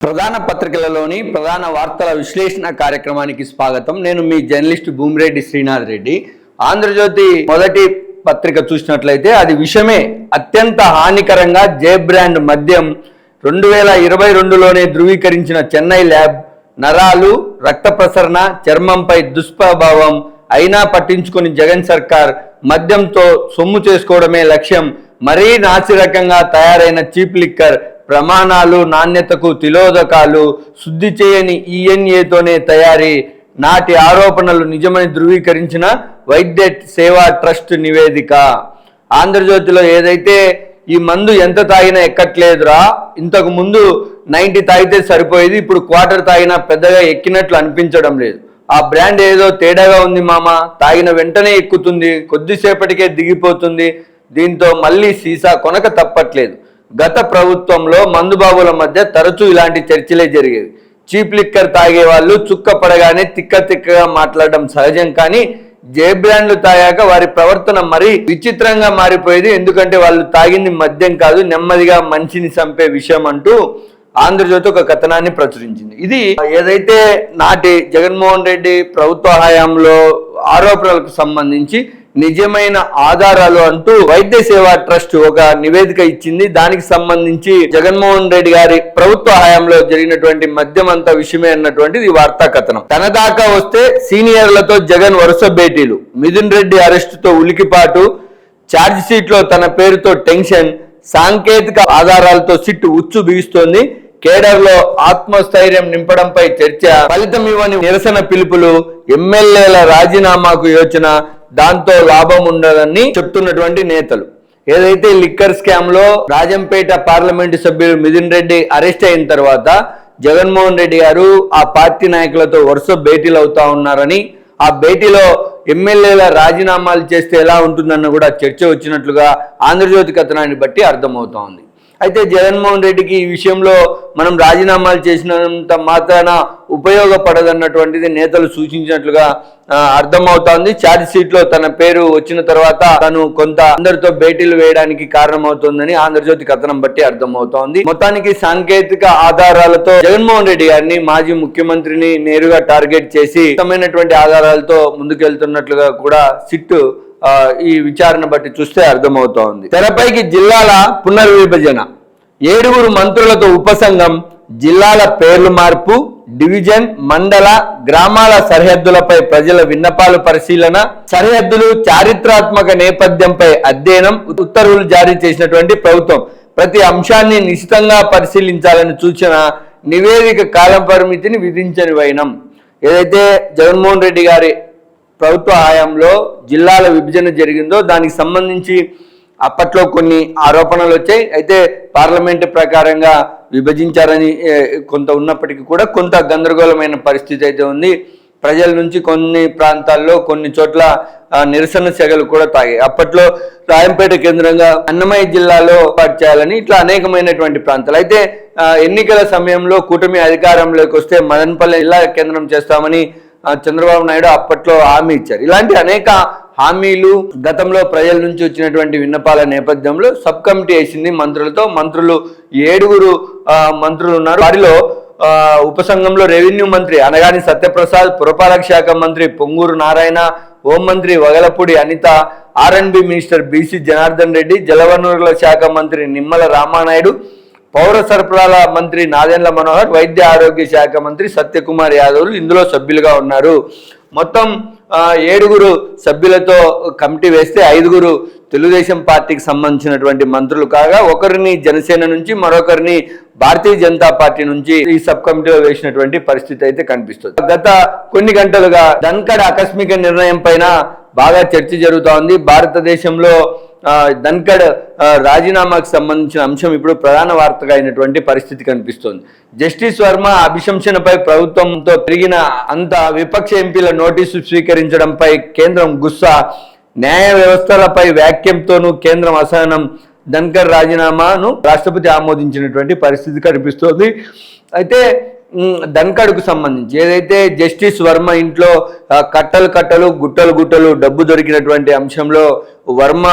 ప్రధాన పత్రికలలోని ప్రధాన వార్తల విశ్లేషణ కార్యక్రమానికి స్వాగతం. నేను మీ జర్నలిస్ట్ భూమిరెడ్డి శ్రీనాథ్ రెడ్డి. ఆంధ్రజ్యోతి మొదటి పత్రిక చూసినట్లయితే అది విషమే. అత్యంత హానికరంగా జే బ్రాండ్ మద్యం రెండు వేల ఇరవై రెండులోనే ధృవీకరించిన చెన్నై ల్యాబ్ నరాలు రక్త ప్రసరణ చర్మంపై దుష్ప్రభావం అయినా పట్టించుకుని జగన్ సర్కార్ మద్యంతో సొమ్ము చేసుకోవడమే లక్ష్యం. మరీ నాసిరకంగా తయారైన చీప్ లిక్కర్ ప్రమాణాలు నాణ్యతకు తిలోదకాలు శుద్ధి చేయని ఈఎన్ఏతోనే తయారీ. నాటి ఆరోపణలు నిజమని ధృవీకరించిన వైద్య సేవా ట్రస్ట్ నివేదిక. ఆంధ్రజ్యోతిలో ఏదైతే ఈ మందు ఎంత తాగినా ఎక్కట్లేదురా. ఇంతకు ముందు నైంటీ తాగితే సరిపోయేది ఇప్పుడు క్వార్టర్ తాగినా పెద్దగా ఎక్కినట్లు అనిపించడం లేదు. ఆ బ్రాండ్ ఏదో తేడాగా ఉంది మామ తాగిన వెంటనే ఎక్కుతుంది కొద్దిసేపటికే దిగిపోతుంది దీంతో మళ్ళీ సీసా కొనక తప్పట్లేదు. గత ప్రభుత్వంలో మందుబాబుల మధ్య తరచూ ఇలాంటి చర్చలే జరిగేవి. చీప్ లిక్కర్ తాగే వాళ్ళు చుక్క పడగానే తిక్క తిక్కగా మాట్లాడడం సహజం కానీ జే బ్రాండ్లు తాగాక వారి ప్రవర్తన మరీ విచిత్రంగా మారిపోయేది. ఎందుకంటే వాళ్ళు తాగింది మద్యం కాదు నెమ్మదిగా మనిషిని చంపే విషయం అంటూ ఆంధ్రజ్యోతి ఒక కథనాన్ని ప్రచురించింది. ఇది ఏదైతే నాటి జగన్మోహన్ రెడ్డి ప్రభుత్వ హయాంలో ఆరోపణలకు సంబంధించి నిజమైన ఆధారాలు అంటూ వైద్య సేవా ట్రస్ట్ ఒక నివేదిక ఇచ్చింది. దానికి సంబంధించి జగన్మోహన్ రెడ్డి గారి ప్రభుత్వ హయాంలో జరిగినటువంటి మద్యమంత విషయమే అన్నటువంటిది వార్తా కథనం. తన దాకా వస్తే సీనియర్లతో జగన్ వరుస భేటీలు. మిథున్ రెడ్డి అరెస్టుతో ఉలికిపాటు ఛార్జ్ షీట్లో తన పేరుతో టెన్షన్ సాంకేతిక ఆధారాలతో సిట్ ఉచ్చు బిగిస్తోంది. కేడర్లో ఆత్మస్థైర్యం నింపడంపై చర్చ ఫలితం ఇవ్వని నిరసన పిలుపులు ఎమ్మెల్యేల రాజీనామాకు యోచన దాంతో లాభం ఉండదని చెప్తున్నటువంటి నేతలు. ఏదైతే లిక్కర్ స్కామ్లో రాజంపేట పార్లమెంటు సభ్యులు మిథున్ రెడ్డి అరెస్ట్ అయిన తర్వాత జగన్మోహన్ రెడ్డి గారు ఆ పార్టీ నాయకులతో వరుస భేటీలు అవుతా ఉన్నారని ఆ భేటీలో ఎమ్మెల్యేల రాజీనామాలు చేస్తే ఎలా ఉంటుందన్న కూడా చర్చ వచ్చినట్లుగా ఆంధ్రజ్యోతి కథనాన్ని బట్టి అర్థమవుతా ఉంది అయితే జగన్మోహన్ రెడ్డికి ఈ విషయంలో మనం రాజీనామాలు చేసినంత మాత్రాన ఉపయోగపడదన్నటువంటిది నేతలు సూచించినట్లుగా అర్థమవుతోంది. ఛార్జ్ షీట్లో తన పేరు వచ్చిన తర్వాత తను కొంత అందరితో భేటీలు వేయడానికి కారణమవుతోందని ఆంధ్రజ్యోతి కథనం బట్టి అర్థమవుతోంది. మొత్తానికి సాంకేతిక ఆధారాలతో జగన్మోహన్ రెడ్డి గారిని మాజీ ముఖ్యమంత్రిని నేరుగా టార్గెట్ చేసి ఉత్తమైనటువంటి ఆధారాలతో ముందుకెళ్తున్నట్లుగా కూడా సిట్ ఈ విచారణ బట్టి చూస్తే అర్థమవుతోంది. తెరపైకి జిల్లాల పునర్విభజన. ఏడుగురు మంత్రులతో ఉపసంఘం జిల్లాల పేర్లు మార్పు డివిజన్ మండల గ్రామాల సరిహద్దులపై ప్రజల విన్నపాలు పరిశీలన సరిహద్దులు చారిత్రాత్మక నేపథ్యంపై అధ్యయనం ఉత్తర్వులు జారీ చేసినటువంటి ప్రభుత్వం. ప్రతి అంశాన్ని నిశితంగా పరిశీలించాలని సూచన నివేదిక కాల పరిమితిని విధించని వైనం. ఏదైతే జగన్మోహన్ రెడ్డి గారి ప్రభుత్వ హయాంలో జిల్లాల విభజన జరిగిందో దానికి సంబంధించి అప్పట్లో కొన్ని ఆరోపణలు వచ్చాయి. అయితే పార్లమెంటు ప్రకారంగా విభజించారని కొంత ఉన్నప్పటికీ కూడా కొంత గందరగోళమైన పరిస్థితి అయితే ఉంది. ప్రజల నుంచి కొన్ని ప్రాంతాల్లో కొన్ని చోట్ల నిరసన సెగలు కూడా తాగాయి. అప్పట్లో రాయంపేట కేంద్రంగా అన్నమయ్య జిల్లాలో ఏర్పాటు చేయాలని ఇట్లా అనేకమైనటువంటి ప్రాంతాలు. అయితే ఎన్నికల సమయంలో కూటమి అధికారంలోకి వస్తే మదనపల్లి జిల్లా కేంద్రం చేస్తామని చంద్రబాబు నాయుడు అప్పట్లో హామీ ఇచ్చారు. ఇలాంటి అనేక హామీలు గతంలో ప్రజల నుంచి వచ్చినటువంటి విన్నపాల నేపథ్యంలో సబ్ కమిటీ వేసింది మంత్రులతో. మంత్రులు ఏడుగురు మంత్రులు ఉన్నారు. వారిలో ఉపసంఘంలో రెవెన్యూ మంత్రి అనగాని సత్యప్రసాద్ పురపాలక శాఖ మంత్రి పొంగూరు నారాయణ హోంమంత్రి Vangalapudi Anitha RNB minister BC Janardhan Reddy జలవనరుల శాఖ మంత్రి నిమ్మల రామానాయుడు పౌర సరఫరాల మంత్రి నాదెండ్ల మనోహర్ వైద్య ఆరోగ్య శాఖ మంత్రి సత్యకుమార్ యాదవ్లు ఇందులో సభ్యులుగా ఉన్నారు. మొత్తం ఏడుగురు సభ్యులతో కమిటీ వేస్తే ఐదుగురు తెలుగుదేశం పార్టీకి సంబంధించినటువంటి మంత్రులు కాగా ఒకరిని జనసేన నుంచి మరొకరిని భారతీయ జనతా పార్టీ నుంచి ఈ సబ్ కమిటీలో వేసినటువంటి పరిస్థితి అయితే కనిపిస్తుంది. గత కొన్ని గంటలుగా ధన్కడ్ ఆకస్మిక నిర్ణయం పైన బాగా చర్చ జరుగుతోంది. భారతదేశంలో ధన్కడ్ రాజీనామాకు సంబంధించిన అంశం ఇప్పుడు ప్రధాన వార్తగా అయినటువంటి పరిస్థితి కనిపిస్తోంది. జస్టిస్ వర్మ అభిశంసనపై ప్రభుత్వంతో పెరిగిన అంత విపక్ష ఎంపీల నోటీసు స్వీకరించడంపై కేంద్రం గుస్సా. న్యాయ వ్యవస్థలపై వ్యాఖ్యంతోనూ కేంద్రం అసహనం. ధన్కర్ రాజీనామాను రాష్ట్రపతి ఆమోదించినటువంటి పరిస్థితి కనిపిస్తోంది. అయితే ధన్కడ్కు సంబంధించి ఏదైతే జస్టిస్ వర్మ ఇంట్లో కట్టలు కట్టలు గుట్టలు గుట్టలు డబ్బు దొరికినటువంటి అంశంలో వర్మ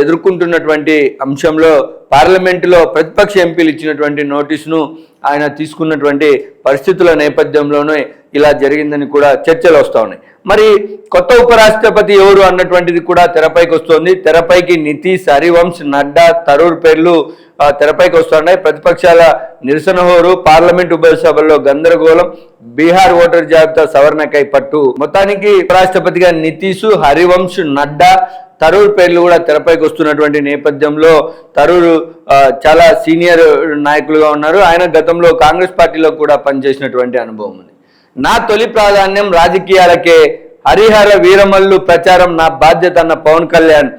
ఎదుర్కొంటున్నటువంటి అంశంలో పార్లమెంటులో ప్రతిపక్ష ఎంపీలు ఇచ్చినటువంటి నోటీసును ఆయన తీసుకున్నటువంటి పరిస్థితుల నేపథ్యంలోనే ఇలా జరిగిందని కూడా చర్చలు వస్తూ ఉన్నాయి. మరి కొత్త ఉపరాష్ట్రపతి ఎవరు అన్నటువంటిది కూడా తెరపైకి వస్తోంది. తెరపైకి నితీష్ హరివంశ్ నడ్డా తరూర్ పేర్లు తెరపైకి వస్తున్నాయి. ప్రతిపక్షాల నిరసన హోరు పార్లమెంట్ ఉభయ సభల్లో గందరగోళం బీహార్ ఓటర్ జాబితా సవరణకై పట్టు. మొత్తానికి ఉపరాష్ట్రపతిగా నితీష్ హరివంశ్ నడ్డా తరూర్ పేర్లు కూడా తెరపైకి వస్తున్నటువంటి నేపథ్యంలో తరూర్ చాలా సీనియర్ నాయకులుగా ఉన్నారు. ఆయన గతంలో కాంగ్రెస్ పార్టీలో కూడా పనిచేసినటువంటి అనుభవం ఉంది. నా తొలి ప్రాధాన్యం రాజకీయాలకే. హరిహర వీరమల్లు ప్రచారం నా బాధ్యత అన్న పవన్ కళ్యాణ్.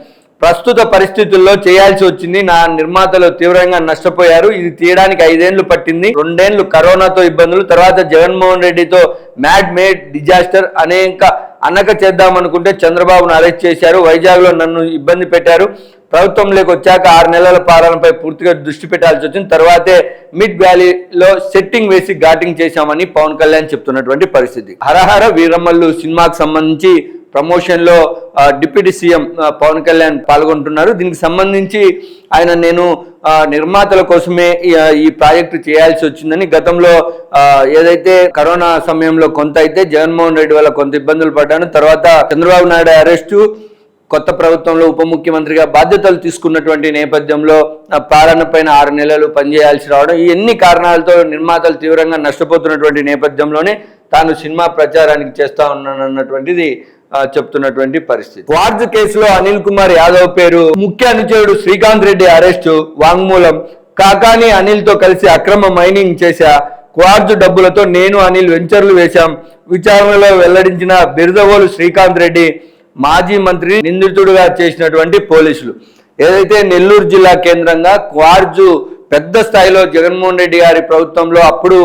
ప్రస్తుత పరిస్థితుల్లో చేయాల్సి వచ్చింది. నా నిర్మాతలు తీవ్రంగా నష్టపోయారు. ఇది తీయడానికి ఐదేళ్ళు పట్టింది. రెండేళ్ళు కరోనాతో ఇబ్బందులు. తర్వాత జగన్మోహన్ రెడ్డితో మ్యాడ్ మేడ్ డిజాస్టర్ అనేక అనక చేద్దామనుకుంటే చంద్రబాబును అరెస్ట్ చేశారు. వైజాగ్లో నన్ను ఇబ్బంది పెట్టారు. ప్రభుత్వంలోకి వచ్చాక ఆరు నెలల పాలనపై పూర్తిగా దృష్టి పెట్టాల్సి వచ్చింది. తర్వాతే మిడ్ వ్యాలీలో సెట్టింగ్ వేసి ఘాటింగ్ చేశామని పవన్ కళ్యాణ్ చెప్తున్నటువంటి పరిస్థితి. హరహర వీరమ్మల్లు సినిమాకు సంబంధించి ప్రమోషన్లో డిప్యూటీ సీఎం పవన్ కళ్యాణ్ పాల్గొంటున్నారు. దీనికి సంబంధించి ఆయన నేను నిర్మాతల కోసమే ఈ- ప్రాజెక్టు చేయాల్సి వచ్చిందని గతంలో ఏదైతే కరోనా సమయంలో కొంత అయితే జగన్మోహన్ రెడ్డి వల్ల కొంత ఇబ్బందులు పడ్డాను తర్వాత చంద్రబాబు నాయుడు అరెస్టు కొత్త ప్రభుత్వంలో ఉప ముఖ్యమంత్రిగా బాధ్యతలు తీసుకున్నటువంటి నేపథ్యంలో పాలన పైన ఆరు నెలలు పనిచేయాల్సి రావడం ఈ ఎన్ని కారణాలతో నిర్మాతలు తీవ్రంగా నష్టపోతున్నటువంటి నేపథ్యంలోనే తాను సినిమా ప్రచారానికి చేస్తా ఉన్నానన్నటువంటిది చెప్తున్నటువంటి పరిస్థితి. వార్జ్ కేసులో అనిల్ కుమార్ యాదవ్ పేరు ముఖ్య అనుచరుడు శ్రీకాంత్ రెడ్డి అరెస్టు వాంగ్మూలం. కాకాని అనిల్తో కలిసి అక్రమ మైనింగ్ చేశా. క్వార్జ్ డబ్బులతో నేను అనిల్ వెంచర్లు వేశాం. విచారణలో వెల్లడించిన బిరుదవోలు శ్రీకాంత్ రెడ్డి మాజీ మంత్రి నిందితుడుగా చేసినటువంటి పోలీసులు. ఏదైతే నెల్లూరు జిల్లా కేంద్రంగా క్వార్జు పెద్ద స్థాయిలో జగన్మోహన్ రెడ్డి గారి ప్రభుత్వంలో అప్పుడు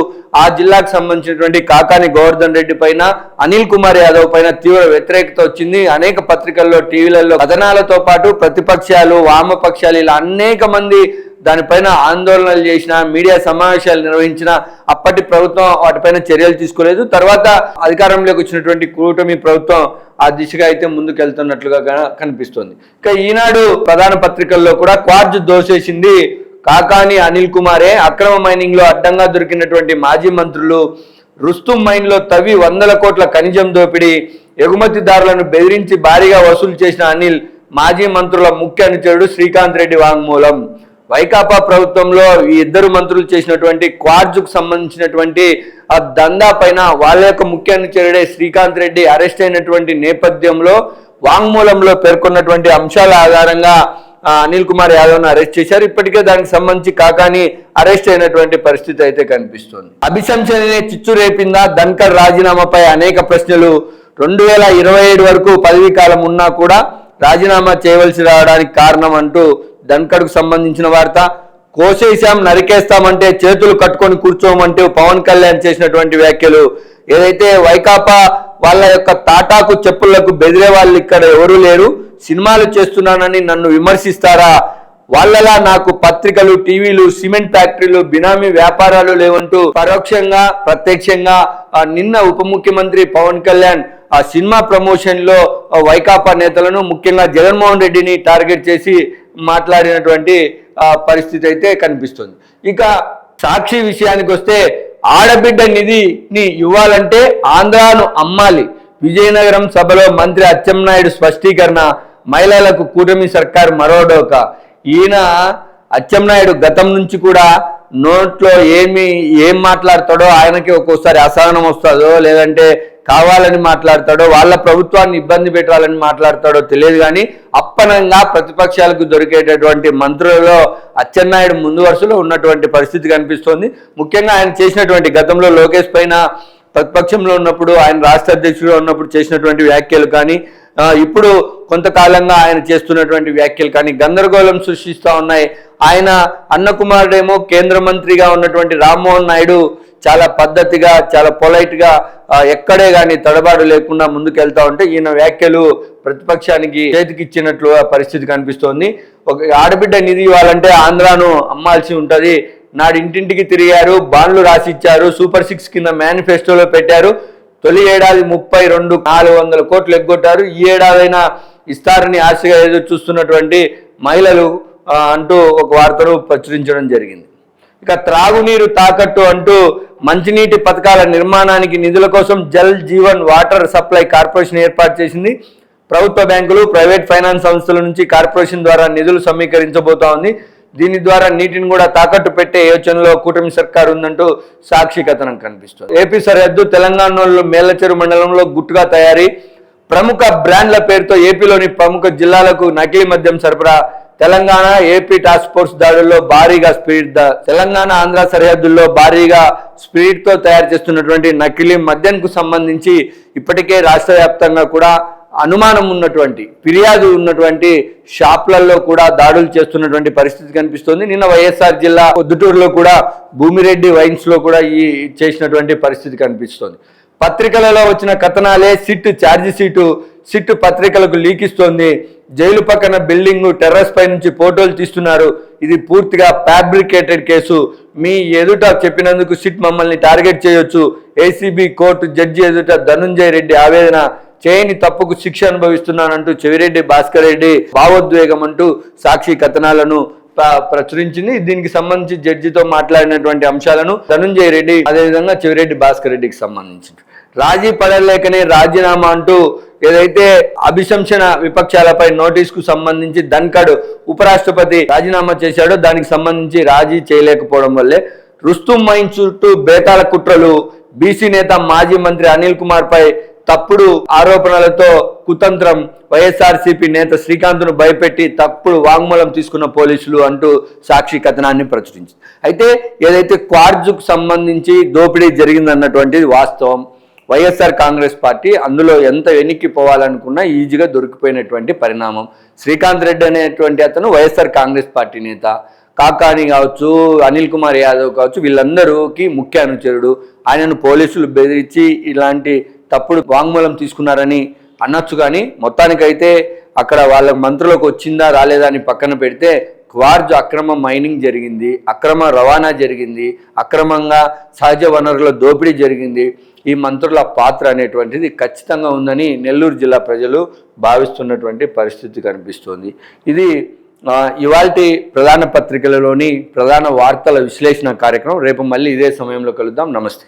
ఆ జిల్లాకు సంబంధించినటువంటి కాకాని గోవర్ధన్ రెడ్డి పైన అనిల్ కుమార్ యాదవ్ పైన తీవ్ర వ్యతిరేకత వచ్చింది. అనేక పత్రికల్లో టీవీలలో కథనాలతో పాటు ప్రతిపక్షాలు వామపక్షాలు ఇలా అనేక మంది దానిపైన ఆందోళనలు చేసిన మీడియా సమావేశాలు నిర్వహించిన అప్పటి ప్రభుత్వం వాటిపైన చర్యలు తీసుకోలేదు. తర్వాత అధికారంలోకి వచ్చినటువంటి కూటమి ప్రభుత్వం ఆ దిశగా అయితే ముందుకెళ్తున్నట్లుగా కనిపిస్తుంది. ఇక ఈనాడు ప్రధాన పత్రికల్లో కూడా క్వార్జ్ దోసేసింది కాకాని అనిల్ కుమారే అక్రమ మైనింగ్లో అడ్డంగా దొరికినటువంటి మాజీ మంత్రులు రుస్తుం మైన్లో తవ్వి వందల కోట్ల ఖనిజం దోపిడీ ఎగుమతిదారులను బెదిరించి భారీగా వసూలు చేసిన అనిల్ మాజీ మంత్రుల ముఖ్య అనుచరుడు శ్రీకాంత్ రెడ్డి వాంగ్మూలం. వైకాపా ప్రభుత్వంలో ఈ ఇద్దరు మంత్రులు చేసినటువంటి క్వార్జుకు సంబంధించినటువంటి ఆ దందా పైన వాళ్ళ యొక్క ముఖ్య అనుచరుడే శ్రీకాంత్ రెడ్డి అరెస్ట్ అయినటువంటి నేపథ్యంలో వాంగ్మూలంలో పేర్కొన్నటువంటి అంశాల ఆధారంగా అనిల్ కుమార్ యాదవ్ను అరెస్ట్ చేశారు. ఇప్పటికే దానికి సంబంధించి కాకాని అరెస్ట్ అయినటువంటి పరిస్థితి అయితే కనిపిస్తుంది. అభిశంసనే చిచ్చు రేపిందా? ధన్కర్ రాజీనామాపై అనేక ప్రశ్నలు. రెండు వేల ఇరవై ఏడు వరకు పదవీ కాలం ఉన్నా కూడా రాజీనామా చేయవలసి రావడానికి కారణం అంటూ ధన్కర్కు సంబంధించిన వార్త. కోసేశాం నరికేస్తామంటే చేతులు కట్టుకొని కూర్చోమంటూ పవన్ కళ్యాణ్ చేసినటువంటి వ్యాఖ్యలు. ఏదైతే వైకాపా వాళ్ళ యొక్క తాటాకు చెప్పులకు బెదిరే వాళ్ళు ఇక్కడ ఎవరూ లేరు. సినిమాలు చేస్తున్నానని నన్ను విమర్శిస్తారా? వాళ్ళలా నాకు పత్రికలు టీవీలు సిమెంట్ ఫ్యాక్టరీలు బినామీ వ్యాపారాలు లేవంటూ పరోక్షంగా ప్రత్యక్షంగా నిన్న ఉప ముఖ్యమంత్రి పవన్ కళ్యాణ్ ఆ సినిమా ప్రమోషన్లో వైకాపా నేతలను ముఖ్యంగా జగన్మోహన్ రెడ్డిని టార్గెట్ చేసి మాట్లాడినటువంటి పరిస్థితి అయితే కనిపిస్తుంది. ఇక సాక్షి విషయానికి వస్తే ఆడబిడ్డ నిధిని ఇవ్వాలంటే ఆంధ్రాను అమ్మాలి. విజయనగరం సభలో మంత్రి అచ్చెన్నాయుడు స్పష్టీకరణ మహిళలకు కూటమి సర్కార్ మరోడోక. ఈయన అచ్చెన్నాయుడు గతం నుంచి కూడా నోట్లో ఏమి ఏం మాట్లాడతాడో ఆయనకి ఒక్కోసారి అసహనం వస్తుందో లేదంటే కావాలని మాట్లాడతాడో వాళ్ళ ప్రభుత్వాన్ని ఇబ్బంది పెట్టాలని మాట్లాడతాడో తెలియదు కానీ అప్పనంగా ప్రతిపక్షాలకు దొరికేటటువంటి మంత్రులలో అచ్చెన్నాయుడు ముందు వరుసలో ఉన్నటువంటి పరిస్థితి కనిపిస్తోంది. ముఖ్యంగా ఆయన చేసినటువంటి గతంలో లోకేష్ పైన ప్రతిపక్షంలో ఉన్నప్పుడు ఆయన రాష్ట్ర అధ్యక్షుడు ఉన్నప్పుడు చేసినటువంటి వ్యాఖ్యలు కానీ ఇప్పుడు కొంతకాలంగా ఆయన చేస్తున్నటువంటి వ్యాఖ్యలు కానీ గందరగోళం సృష్టిస్తూ ఉన్నాయి. ఆయన అన్న కుమారుడేమో కేంద్ర మంత్రిగా ఉన్నటువంటి రామ్మోహన్ నాయుడు చాలా పద్ధతిగా చాలా పొలైట్గా ఎక్కడే కానీ తడబాటు లేకుండా ముందుకెళ్తా ఉంటే ఈయన వ్యాఖ్యలు ప్రతిపక్షానికి చేతికిచ్చినట్లు పరిస్థితి కనిపిస్తోంది. ఒక ఆడబిడ్డ నిధి ఇవ్వాలంటే ఆంధ్రాను అమ్మాల్సి ఉంటుంది. నాడు ఇంటింటికి తిరిగారు బాండ్లు రాసిచ్చారు సూపర్ సిక్స్ కింద మేనిఫెస్టోలో పెట్టారు. తొలి ఏడాది ముప్పై రెండు నాలుగు వందల కోట్లు ఎగ్గొట్టారు. ఈ ఏడాదైనా ఇస్తారని ఆశగా ఎదురు చూస్తున్నటువంటి మహిళలు అంటూ ఒక వార్తను ప్రచురించడం జరిగింది. ఇక త్రాగునీరు తాకట్టు అంటూ మంచినీటి పథకాల నిర్మాణానికి నిధుల కోసం Jal Jeevan water supply corporation ఏర్పాటు చేసింది. ప్రభుత్వ బ్యాంకులు ప్రైవేట్ ఫైనాన్స్ సంస్థల నుంచి కార్పొరేషన్ ద్వారా నిధులు సమీకరించబోతా ఉంది. దీని ద్వారా నీటిని కూడా తాకట్టు పెట్టే యోచనలో కూటమి సర్కారు ఉందంటూ సాక్షి కథనం కనిపిస్తుంది. ఏపీ సరిహద్దు తెలంగాణలో మేలచెరు మండలంలో గుట్టుగా తయారీ ప్రముఖ బ్రాండ్ల పేరుతో ఏపీలోని ప్రముఖ జిల్లాలకు నకిలీ మద్యం సరఫరా తెలంగాణ ఏపీ టాస్క్ ఫోర్స్ దాడుల్లో భారీగా స్పీడ్ తెలంగాణ ఆంధ్ర సరిహద్దుల్లో భారీగా స్పీడ్తో తయారు చేస్తున్నటువంటి నకిలీ మద్యంకు సంబంధించి ఇప్పటికే రాష్ట్ర వ్యాప్తంగా కూడా అనుమానం ఉన్నటువంటి ఫిర్యాదు ఉన్నటువంటి షాప్లలో కూడా దాడులు చేస్తున్నటువంటి పరిస్థితి కనిపిస్తోంది. నిన్న వైఎస్ఆర్ జిల్లా పొద్దుటూరులో కూడా భూమిరెడ్డి వైన్స్లో కూడా ఈ చేసినటువంటి పరిస్థితి కనిపిస్తోంది. పత్రికలలో వచ్చిన కథనాలే సిట్ ఛార్జీ సీటు సిట్ పత్రికలకు లీక్ ఇస్తోంది జైలు పక్కన బిల్డింగ్ టెర్రస్ పై నుంచి ఫోటోలు తీస్తున్నారు. ఇది పూర్తిగా ఫ్యాబ్రికేటెడ్ కేసు. మీ ఎదుట చెప్పినందుకు సిట్ మమ్మల్ని టార్గెట్ చేయొచ్చు. ఏసీబీ కోర్టు జడ్జి ఎదుట ధనుంజయ రెడ్డి ఆవేదన చేయని తప్పుకు శిక్ష అనుభవిస్తున్నానంటూ చెవిరెడ్డి భాస్కర్ రెడ్డి భావోద్వేగం అంటూ సాక్షి కథనాలను ప్రచురించింది. దీనికి సంబంధించి జడ్జితో మాట్లాడినటువంటి అంశాలను ధనుంజయ రెడ్డి అదేవిధంగా చెవిరెడ్డి భాస్కర్ రెడ్డికి సంబంధించి రాజీ పడలేకనే రాజీనామా అంటూ ఏదైతే అభిశంసన విపక్షాలపై నోటీస్కు సంబంధించి ధన్కడ్ ఉపరాష్ట్రపతి రాజీనామా చేశాడో దానికి సంబంధించి రాజీ చేయలేకపోవడం వల్లే రుస్తుం మైన్ చుట్టూ బేతాల కుట్రలు బీసీ నేత మాజీ మంత్రి అనిల్ కుమార్ పై తప్పుడు ఆరోపణలతో కుతంత్రం వైఎస్ఆర్సీపీ నేత శ్రీకాంత్ను భయపెట్టి తప్పుడు వాంగ్మూలం తీసుకున్న పోలీసులు అంటూ సాక్షి కథనాన్ని ప్రచురించింది. అయితే ఏదైతే క్వార్జుకు సంబంధించి దోపిడీ జరిగిందన్నటువంటిది వాస్తవం. వైఎస్ఆర్ కాంగ్రెస్ పార్టీ అందులో ఎంత వెనక్కి పోవాలనుకున్నా ఈజీగా దొరికిపోయినటువంటి పరిణామం. శ్రీకాంత్ రెడ్డి అనేటువంటి అతను వైఎస్ఆర్ కాంగ్రెస్ పార్టీ నేత. కాకాని కావచ్చు అనిల్ కుమార్ యాదవ్ కావచ్చు వీళ్ళందరూకి ముఖ్య అనుచరుడు. ఆయనను పోలీసులు బెదిరించి ఇలాంటి తప్పుడు వాంగ్మూలం తీసుకున్నారని అనొచ్చు కానీ మొత్తానికైతే అక్కడ వాళ్ళ మంత్రులకు వచ్చిందా రాలేదా అని పక్కన పెడితే క్వార్జ్ అక్రమ మైనింగ్ జరిగింది అక్రమ రవాణా జరిగింది అక్రమంగా సహజ వనరుల దోపిడీ జరిగింది. ఈ మంత్రుల పాత్ర అనేటువంటిది ఖచ్చితంగా ఉందని నెల్లూరు జిల్లా ప్రజలు భావిస్తున్నటువంటి పరిస్థితి కనిపిస్తోంది. ఇది ఇవాల్టి ప్రధాన పత్రికలలోని ప్రధాన వార్తల విశ్లేషణ కార్యక్రమం. రేపు మళ్ళీ ఇదే సమయంలో కలుద్దాం. నమస్తే.